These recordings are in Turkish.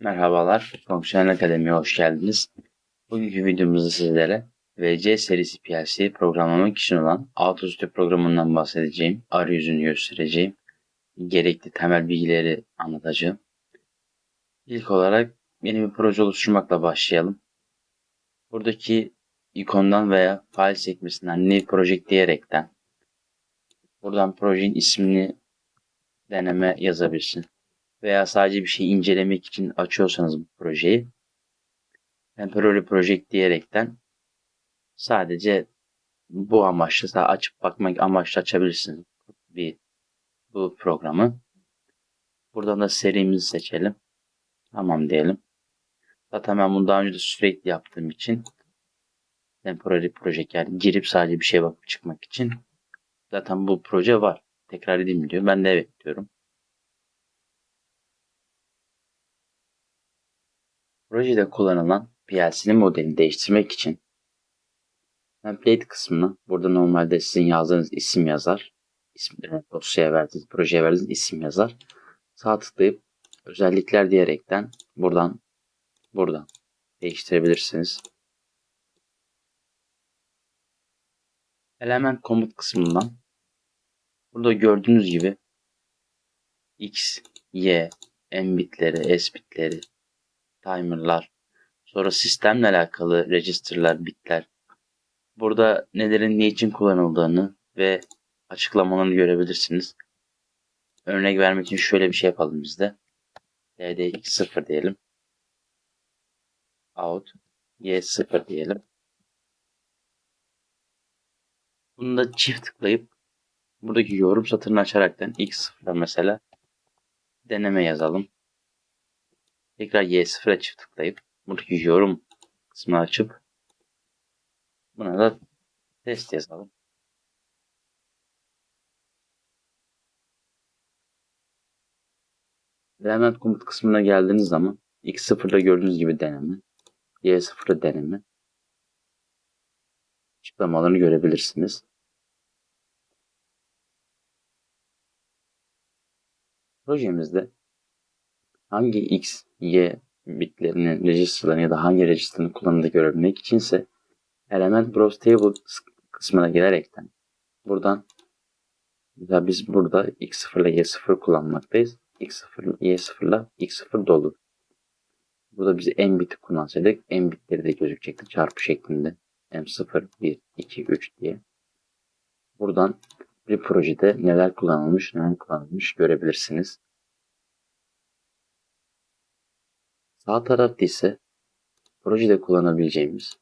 Merhabalar, Fonksiyonel Akademi'ye hoş geldiniz. Bugünkü videomuzda sizlere VC serisi PLC'yi programlamak için olan AutoStore programından bahsedeceğim. Arayüzünü göstereceğim. Gerekli temel bilgileri anlatacağım. İlk olarak yeni bir proje oluşturmakla başlayalım. Buradaki ikondan veya file sekmesinden New Project diyerekten buradan projenin ismini deneme yazabilirsin veya sadece bir şey incelemek için açıyorsanız bu projeyi temporary project diyerekten sadece bu amaçlı sadece açıp bakmak amaçlı açabilirsiniz bir bu programı. Buradan da serimizi seçelim. Tamam diyelim. Zaten ben bunu daha önce de sürekli yaptığım için temporary project yani girip sadece bir şeye bakıp çıkmak için zaten bu proje var. Tekrar edeyim diyor. Ben de evet diyorum. Projede kullanılan PLC'nin modelini değiştirmek için template kısmına burada normalde sizin yazdığınız isim yazar. İsmini dosyaya verdiğiniz, projeye verdiğiniz isim yazar. Sağ tıklayıp özellikler diyerekten buradan buradan değiştirebilirsiniz. Element komut kısmından burada gördüğünüz gibi X, Y, M bitleri, S bitleri, timer'lar, sonra sistemle alakalı register'lar, bitler. Burada nelerin ne için kullanıldığını ve açıklamalarını görebilirsiniz. Örnek vermek için şöyle bir şey yapalım biz de. dd0 diyelim. Out y0 diyelim. Bunu da çift tıklayıp buradaki yorum satırını açaraktan x0'a mesela deneme yazalım. Tekrar Y0'a çift tıklayıp buradaki yorum kısmını açıp buna da test yazalım. Element komut kısmına geldiğiniz zaman X0'da gördüğünüz gibi deneme, Y0'da deneme açıklamalarını görebilirsiniz. Projemizde hangi X, Y bitlerinin register'larını ya da hangi register'ını kullanıldığını görebilmek içinse Element Browse Table kısmına gelerekten buradan mesela biz burada X0 ile Y0 kullanmaktayız. X0, Y0 ile X0 dolu. Burada biz M biti kullansaydık M bitleri de gözükecekti çarpı şeklinde. M0, 1, 2, 3 diye. Buradan bir projede neler kullanılmış, neler kullanılmış görebilirsiniz. Sağ tarafta ise projede kullanabileceğimiz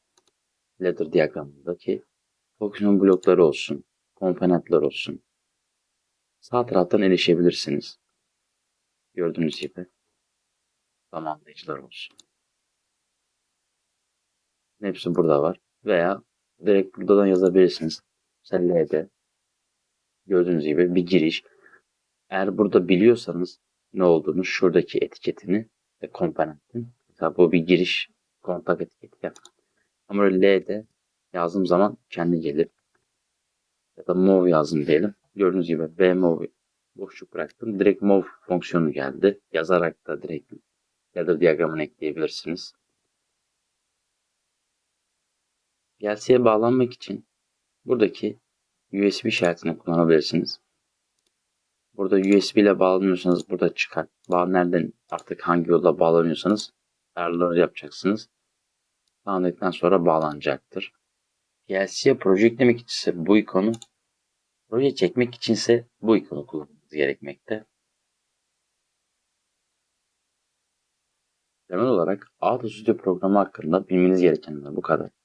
ladder diyagramındaki fonksiyon blokları olsun, komponentler olsun. Sağ taraftan erişebilirsiniz. Gördüğünüz gibi tamamlayıcılar olsun. Hepsi burada var. Veya direkt buradan yazabilirsiniz. Mesela L'de gördüğünüz gibi bir giriş. Eğer burada biliyorsanız ne olduğunu şuradaki etiketini komponentin. Mesela bu bir giriş kontak etiketi yap. Ama L'de yazdığım zaman kendi gelir. Ya da move yazdım diyelim. Gördüğünüz gibi B move boşluk bıraktım. Direkt move fonksiyonu geldi. Yazarak da direkt ladder diyagramını ekleyebilirsiniz. PLC'ye bağlanmak için buradaki USB işaretini kullanabilirsiniz. Burada USB ile bağlanıyorsanız burada çıkar. Bağ nereden artık hangi yolla bağlanıyorsanız ayarları yapacaksınız. Bağlandıktan sonra bağlanacaktır. PLC'ye proje eklemek içinse bu ikonu, proje çekmek içinse bu ikonu kullanmanız gerekmekte. Temel olarak AutoStudio programı hakkında bilmeniz gerekenler bu kadar.